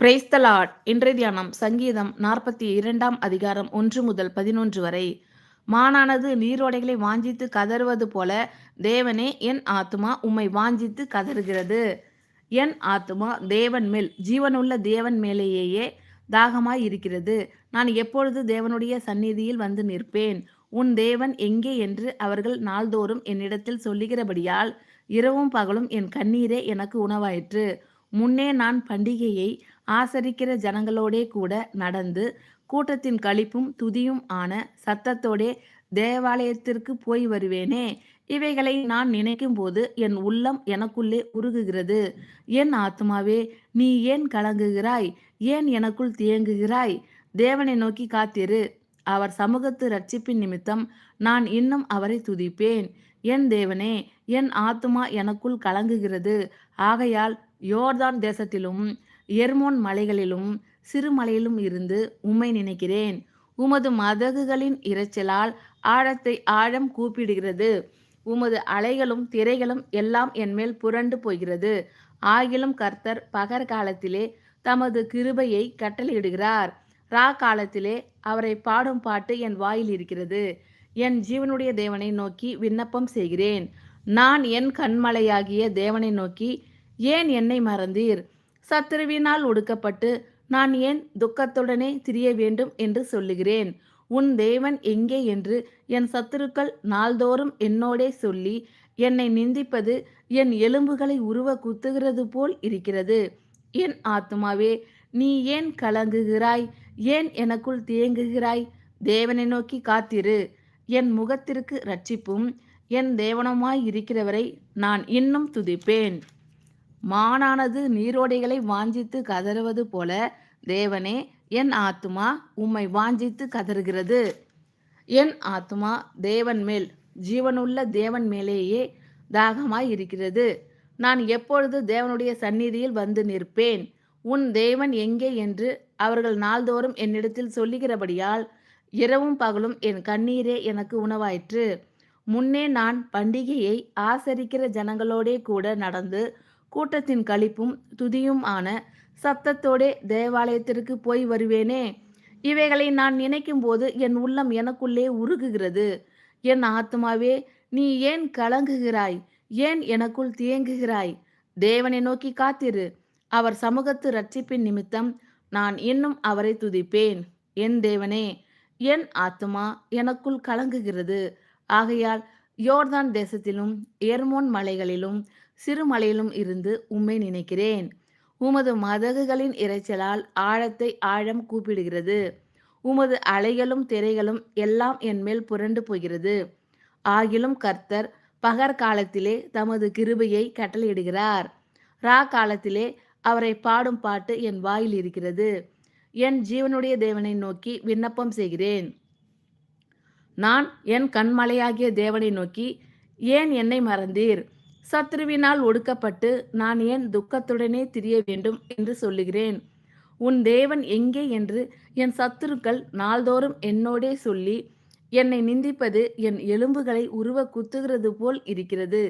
Praise the Lord இன்றைய தியானம் சங்கீதம் நாற்பத்தி இரண்டாம் அதிகாரம் ஒன்று முதல் பதினொன்று வரை. மானானது நீரோடைகளை வாஞ்சித்து கதறுவது போல தேவனே என் ஆத்துமா உம்மை வாஞ்சித்து கதறுகிறது. என் ஆத்துமா தேவன் மேல் ஜீவனுள்ள தேவன் மேலேயே தாகமாய் இருக்கிறது. நான் எப்பொழுது தேவனுடைய சந்நிதியில் வந்து நிற்பேன்? உன் தேவன் எங்கே என்று அவர்கள் நாள்தோறும் என்னிடத்தில் சொல்லுகிறபடியால் இரவும் பகலும் என் கண்ணீரே எனக்கு உணவாயிற்று. முன்னே நான் பண்டிகையை ஆசரிக்கிற ஜனங்களோடே கூட நடந்து கூட்டத்தின் களிப்பும் துதியும் ஆன சத்தத்தோடே தேவாலயத்திற்கு போய் வருவேனே. இவைகளை நான் நினைக்கும் போது என் உள்ளம் எனக்குள்ளே உருகுகிறது. என் ஆத்மாவே நீ ஏன் கலங்குகிறாய்? ஏன் எனக்குள் தியங்குகிறாய் தேவனை நோக்கி காத்திரு. அவர் சமூகத்து ரட்சிப்பின் நிமித்தம் நான் இன்னும் அவரை துதிப்பேன். என் தேவனே என் ஆத்துமா எனக்குள் கலங்குகிறது. ஆகையால் யோர்தான் தேசத்திலும் எர்மோன் மலைகளிலும் சிறுமலையிலும் இருந்து உம்மை நினைக்கிறேன். உமது மதகுகளின் இரைச்சலால் ஆழத்தை ஆழம் கூப்பிடுகிறது. உமது அலைகளும் திரைகளும் எல்லாம் என்மேல் புரண்டு போகிறது. ஆகிலும் கர்த்தர் பகர் காலத்திலே தமது கிருபையை கட்டளையிடுகிறார். ரா காலத்திலே அவரை பாடும் பாட்டு என் வாயில் இருக்கிறது. என் ஜீவனுடைய தேவனை நோக்கி விண்ணப்பம் செய்கிறேன். நான் என் கண்மலையாகிய தேவனை நோக்கி ஏன் என்னை மறந்தீர்? சத்துருவினால் ஒடுக்கப்பட்டு நான் ஏன் துக்கத்துடனே திரிய வேண்டும் என்று சொல்லுகிறேன்? உன் தேவன் எங்கே என்று என் சத்துருக்கள் நாள்தோறும் என்னோடே சொல்லி என்னை நிந்திப்பது என் எலும்புகளை உருவ குத்துகிறது போல் இருக்கிறது. என் ஆத்மாவே நீ ஏன் கலங்குகிறாய்? ஏன் எனக்குள் தேங்குகிறாய்? தேவனை நோக்கி காத்திரு. என் முகத்திற்கு ரட்சிப்பும் என் தேவனமாய் இருக்கிறவரை நான் இன்னும் துதிப்பேன். மானானது நீரோடைகளை வாஞ்சித்து கதறுவது போல தேவனே என் ஆத்துமா உம்மை வாஞ்சித்து கதறுகிறது. என் ஆத்துமா தேவன் மேல் ஜீவனுள்ள தேவன் மேலேயே தாகமாய் இருக்கிறது. நான் எப்பொழுது தேவனுடைய சந்நிதியில் வந்து நிற்பேன்? உன் தேவன் எங்கே என்று அவர்கள் நாள்தோறும் என்னிடத்தில் சொல்லுகிறபடியால் இரவும் பகலும் என் கண்ணீரே எனக்கு உணவாயிற்று. முன்னே நான் பண்டிகையை ஆசரிக்கிற ஜனங்களோடே கூட நடந்து கூட்டத்தின் களிப்பும் துதியும் ஆன சத்தத்தோடே தேவாலயத்திற்கு போய் வருவேனே. இவைகளை நான் நினைக்கும் போது என் உள்ளம் எனக்குள்ளே உருகுகிறது. என் ஆத்மாவே நீ ஏன் கலங்குகிறாய்? ஏன் எனக்குள் தியங்குகிறாய் தேவனை நோக்கி காத்திரு. அவர் சமூகத்து ரட்சிப்பின் நிமித்தம் நான் இன்னும் அவரை துதிப்பேன். என் தேவனே என் ஆத்மா எனக்குள் கலங்குகிறது. ஆகையால் யோர்தான் தேசத்திலும் எர்மோன் மலைகளிலும் சிறு மலையிலும் இருந்து உம்மை நினைக்கிறேன். உமது மதகுகளின் இரைச்சலால் ஆழத்தை ஆழம் கூப்பிடுகிறது. உமது அலைகளும் திரைகளும் எல்லாம் என் மேல் புரண்டு போகிறது. ஆகிலும் கர்த்தர் பகர் காலத்திலே தமது கிருபையை கட்டளையிடுகிறார். ரா காலத்திலே அவரை பாடும் பாட்டு என் வாயில் இருக்கிறது என் ஜீவனுடைய தேவனை நோக்கி விண்ணப்பம் செய்கிறேன். நான் என் கண்மலையாகிய தேவனை நோக்கி ஏன் என்னை மறந்தீர்? சத்ருவினால் ஒடுக்கப்பட்டு நான் ஏன் துக்கத்துடனே திரிய வேண்டும் என்று சொல்லுகிறேன். உன் தேவன் எங்கே என்று என் சத்துருக்கள் நாள்தோறும் என்னோடே சொல்லி என்னை நிந்திப்பது என் எலும்புகளை உருவ குத்துகிறது போல் இருக்கிறது.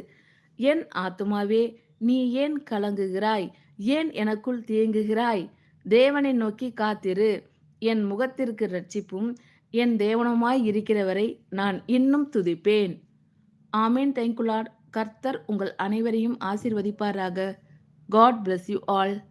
என் ஆத்துமாவே நீ ஏன் கலங்குகிறாய்? ஏன் எனக்குள் தேங்குகிறாய்? தேவனை நோக்கி காத்திரு. என் முகத்திற்கு ரட்சிப்பும் என் தேவனமாய் இருக்கிறவரை நான் இன்னும் துதிப்பேன். ஆமீன். தேங்குலாட் கர்த்தர் உங்கள் அனைவரையும் ஆசிர்வதிப்பாராக. God bless you all